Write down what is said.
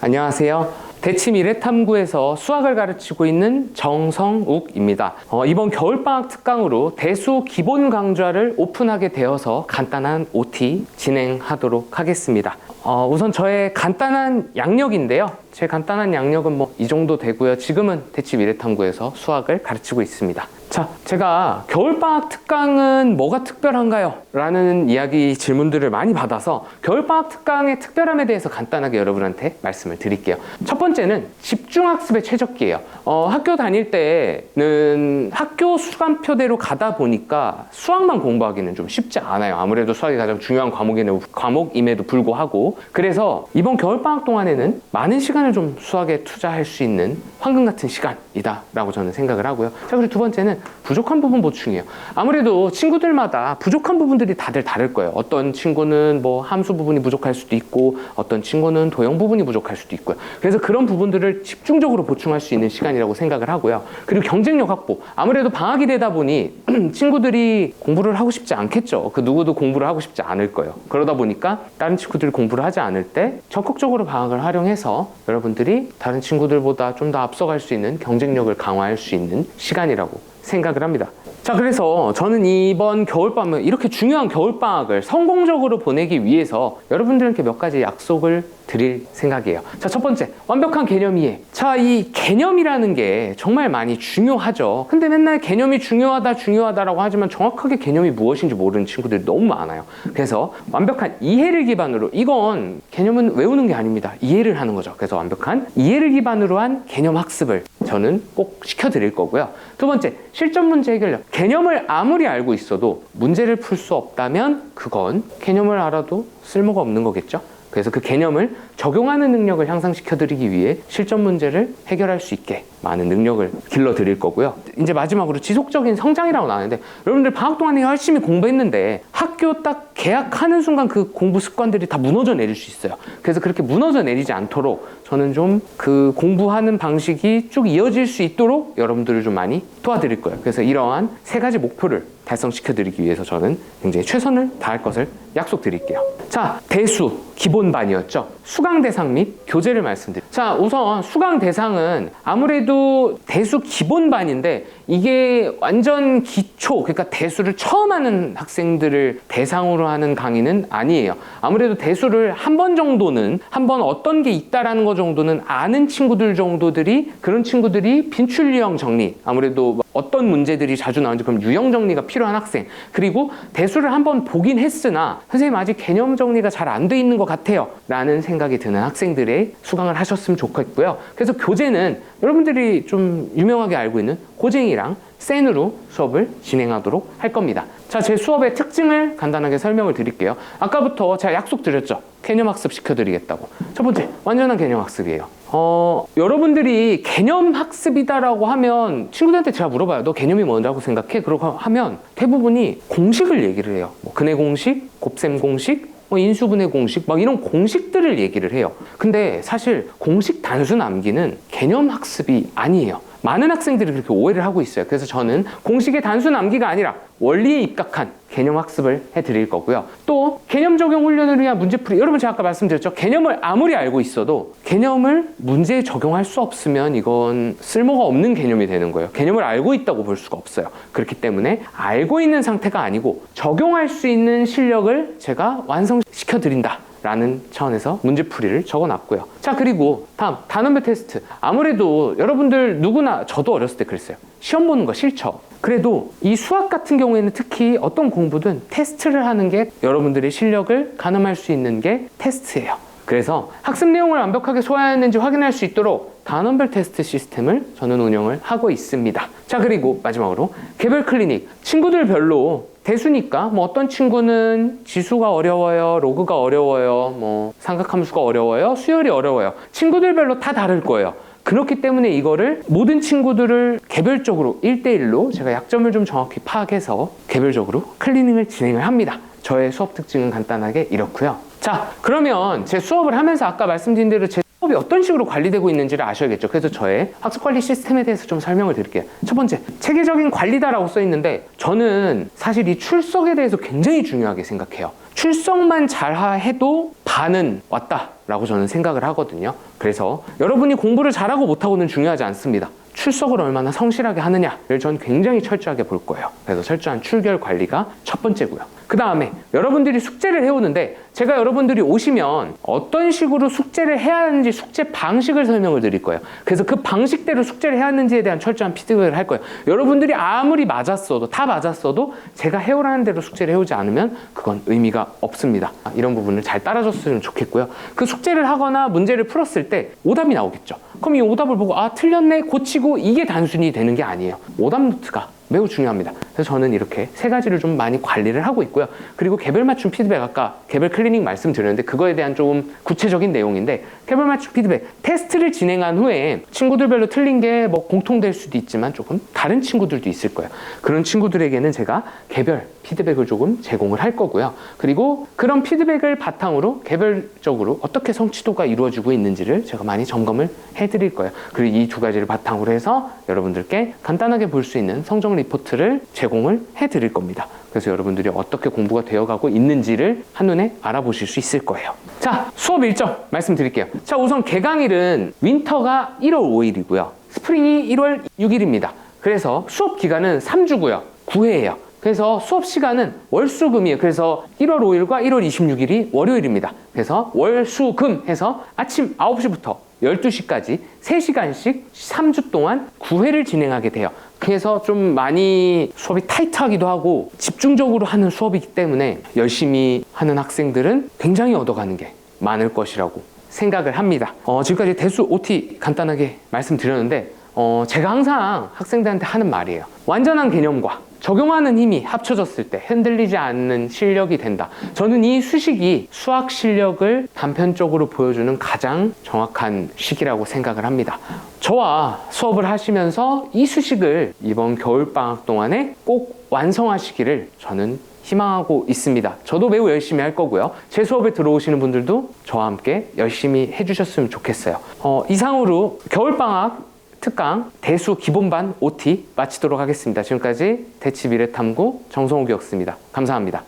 안녕하세요. 대치 미래탐구에서 수학을 가르치고 있는 정성욱입니다. 어, 이번 겨울방학 특강으로 대수 기본 강좌를 오픈하게 되어서 간단한 OT 진행하도록 하겠습니다. 어, 우선 저의 간단한 양력인데요. 제 간단한 양력은 뭐 이 정도 되고요. 지금은 대치 미래탐구에서 수학을 가르치고 있습니다. 자, 제가 겨울방학 특강은 뭐가 특별한가요? 라는 이야기 질문들을 많이 받아서 겨울방학 특강의 특별함에 대해서 간단하게 여러분한테 말씀을 드릴게요. 첫 번째는 집중학습의 최적기예요. 어, 학교 다닐 때는 학교 수강표대로 가다 보니까 수학만 공부하기는 좀 쉽지 않아요. 아무래도 수학이 가장 중요한 과목임에도, 과목임에도 불구하고. 그래서 이번 겨울방학 동안에는 많은 시간을 좀 수학에 투자할 수 있는 황금 같은 시간이다라고 저는 생각을 하고요. 자, 그리고 두 번째는 부족한 부분 보충이에요. 아무래도 친구들마다 부족한 부분들이 다들 다를 거예요. 어떤 친구는 뭐 함수 부분이 부족할 수도 있고, 어떤 친구는 도형 부분이 부족할 수도 있고요. 그래서 그런 부분들을 집중적으로 보충할 수 있는 시간이라고 생각을 하고요. 그리고 경쟁력 확보. 아무래도 방학이 되다 보니 친구들이 공부를 하고 싶지 않겠죠. 그 누구도 공부를 하고 싶지 않을 거예요. 그러다 보니까 다른 친구들이 공부를 하지 않을 때 적극적으로 방학을 활용해서 여러분들이 다른 친구들보다 좀 더 앞서갈 수 있는 경쟁력을 강화할 수 있는 시간이라고 생각을 합니다. 자, 그래서 저는 이번 겨울방학을 이렇게 중요한 겨울방학을 성공적으로 보내기 위해서 여러분들께 몇 가지 약속을 드릴 생각이에요. 자, 첫 번째, 완벽한 개념 이해. 자, 이 개념이라는 게 정말 많이 중요하죠. 근데 맨날 개념이 중요하다, 중요하다라고 하지만 정확하게 개념이 무엇인지 모르는 친구들이 너무 많아요. 그래서 완벽한 이해를 기반으로, 이건 개념은 외우는 게 아닙니다. 이해를 하는 거죠. 그래서 완벽한 이해를 기반으로 한 개념 학습을 저는 꼭 시켜드릴 거고요. 두 번째, 실전 문제 해결력. 개념을 아무리 알고 있어도 문제를 풀 수 없다면 그건 개념을 알아도 쓸모가 없는 거겠죠. 그래서 그 개념을 적용하는 능력을 향상시켜 드리기 위해 실전 문제를 해결할 수 있게 많은 능력을 길러 드릴 거고요. 이제 마지막으로 지속적인 성장이라고 나왔는데 여러분들 방학 동안에 열심히 공부했는데 학교 딱 개학하는 순간 그 공부 습관들이 다 무너져 내릴 수 있어요. 그래서 그렇게 무너져 내리지 않도록 저는 좀 그 공부하는 방식이 쭉 이어질 수 있도록 여러분들을 좀 많이 도와드릴 거예요. 그래서 이러한 세 가지 목표를 달성시켜 드리기 위해서 저는 굉장히 최선을 다할 것을 약속드릴게요. 자, 대수 기본반이었죠. 수강 대상 및 교재를 말씀드릴게요. 자, 우선 수강 대상은 아무래도 대수 기본반인데 이게 완전 기초, 그러니까 대수를 처음 하는 학생들을 대상으로 하는 강의는 아니에요. 아무래도 대수를 한 번 정도는 한 번 어떤 게 있다라는 거 정도는 아는 친구들 정도들이 그런 친구들이 빈출 유형 정리, 아무래도 어떤 문제들이 자주 나오는지 그럼 유형 정리가 필요한 학생. 그리고 대수를 한번 보긴 했으나 선생님 아직 개념 정리가 잘 안 돼 있는 것 같아요. 라는 생각이 드는 학생들의 수강을 하셨으면 좋겠고요. 그래서 교재는 여러분들이 좀 유명하게 알고 있는 고쟁이랑 센으로 수업을 진행하도록 할 겁니다 자 제 수업의 특징을 간단하게 설명을 드릴게요 아까부터 제가 약속드렸죠 개념 학습 시켜드리겠다고 첫 번째 완전한 개념 학습이에요 어, 여러분들이 개념 학습이다라고 하면 친구들한테 제가 물어봐요. 너 개념이 뭔지라고 생각해? 그러고 하면 대부분이 공식을 얘기를 해요. 뭐 근해 공식, 곱셈 공식, 뭐 인수분해 공식, 막 이런 공식들을 얘기를 해요. 근데 사실 공식 단순 암기는 개념 학습이 아니에요. 많은 학생들이 그렇게 오해를 하고 있어요. 그래서 저는 공식의 단순 암기가 아니라 원리에 입각한 개념 학습을 해드릴 거고요. 또 개념 적용 훈련을 위한 문제풀이. 여러분 제가 아까 말씀드렸죠. 개념을 아무리 알고 있어도 개념을 문제에 적용할 수 없으면 이건 쓸모가 없는 개념이 되는 거예요. 개념을 알고 있다고 볼 수가 없어요. 그렇기 때문에 알고 있는 상태가 아니고 적용할 수 있는 실력을 제가 완성시켜 드린다. 라는 차원에서 문제풀이를 적어놨고요. 자, 그리고 다음, 단원별 테스트. 아무래도 여러분들 누구나 저도 어렸을 때 그랬어요. 시험 보는 거 싫죠. 그래도 이 수학 같은 경우에는 특히 어떤 공부든 테스트를 하는 게 여러분들의 실력을 가늠할 수 있는 게 테스트예요. 그래서 학습 내용을 완벽하게 소화했는지 확인할 수 있도록 단원별 테스트 시스템을 저는 운영을 하고 있습니다. 자, 그리고 마지막으로 개별 클리닉. 친구들별로 대수니까 뭐 어떤 친구는 지수가 어려워요, 로그가 어려워요, 뭐 삼각함수가 어려워요, 수열이 어려워요. 친구들별로 다 다를 거예요. 그렇기 때문에 이거를 모든 친구들을 개별적으로 1대1로 제가 약점을 좀 정확히 파악해서 개별적으로 클리닝을 진행을 합니다. 저의 수업 특징은 간단하게 이렇고요. 자, 그러면 제 수업을 하면서 아까 말씀드린 대로 제 수업이 어떤 식으로 관리되고 있는지를 아셔야겠죠. 그래서 저의 학습 관리 시스템에 대해서 좀 설명을 드릴게요. 첫 번째, 체계적인 관리다라고 써 있는데 저는 사실 이 출석에 대해서 굉장히 중요하게 생각해요. 출석만 잘 해도 반은 왔다라고 저는 생각을 하거든요. 그래서 여러분이 공부를 잘하고 못하고는 중요하지 않습니다. 출석을 얼마나 성실하게 하느냐를 전 굉장히 철저하게 볼 거예요. 그래서 철저한 출결 관리가 첫 번째고요. 그 다음에 여러분들이 숙제를 해오는데 제가 여러분들이 오시면 어떤 식으로 숙제를 해야 하는지 숙제 방식을 설명을 드릴 거예요. 그래서 그 방식대로 숙제를 해야 하는지에 대한 철저한 피드백을 할 거예요. 여러분들이 아무리 맞았어도 다 맞았어도 제가 해오라는 대로 숙제를 해오지 않으면 그건 의미가 없습니다. 이런 부분을 잘 따라줬으면 좋겠고요. 그 숙제를 하거나 문제를 풀었을 때 오답이 나오겠죠. 그럼 이 오답을 보고 아 틀렸네 고치고 이게 단순히 되는 게 아니에요. 오답 노트가 매우 중요합니다. 그래서 저는 이렇게 세 가지를 좀 많이 관리를 하고 있고요. 그리고 개별 맞춤 피드백 아까 개별 클리닉 말씀드렸는데 그거에 대한 좀 구체적인 내용인데 개별 맞춤 피드백 테스트를 진행한 후에 친구들별로 틀린 게 뭐 공통될 수도 있지만 조금 다른 친구들도 있을 거예요. 그런 친구들에게는 제가 개별 피드백을 조금 제공을 할 거고요. 그리고 그런 피드백을 바탕으로 개별적으로 어떻게 성취도가 이루어지고 있는지를 제가 많이 점검을 해드릴 거예요. 그리고 이 두 가지를 바탕으로 해서 여러분들께 간단하게 볼 수 있는 성적 리포트를 제공을 해드릴 겁니다. 그래서 여러분들이 어떻게 공부가 되어가고 있는지를 한눈에 알아보실 수 있을 거예요. 자, 수업 일정 말씀드릴게요. 자, 우선 개강일은 윈터가 1월 5일이고요. 스프링이 1월 6일입니다. 그래서 수업 기간은 3주고요. 9회예요. 그래서 수업 시간은 월수금이에요. 그래서 1월 5일과 1월 26일이 월요일입니다. 그래서 월수금 해서 아침 9시부터 12시까지 3시간씩 3주 동안 9회를 진행하게 돼요. 그래서 좀 많이 수업이 타이트하기도 하고 집중적으로 하는 수업이기 때문에 열심히 하는 학생들은 굉장히 얻어가는 게 많을 것이라고 생각을 합니다. 어, 지금까지 대수 OT 간단하게 말씀드렸는데 어, 제가 항상 학생들한테 하는 말이에요. 완전한 개념과 적용하는 힘이 합쳐졌을 때 흔들리지 않는 실력이 된다. 저는 이 수식이 수학 실력을 단편적으로 보여주는 가장 정확한 시기라고 생각을 합니다. 저와 수업을 하시면서 이 수식을 이번 겨울방학 동안에 꼭 완성하시기를 저는 희망하고 있습니다. 저도 매우 열심히 할 거고요. 제 수업에 들어오시는 분들도 저와 함께 열심히 해주셨으면 좋겠어요. 어, 이상으로 겨울방학 특강 대수 기본반 OT 마치도록 하겠습니다. 지금까지 대치 미래탐구 정성욱이었습니다. 감사합니다.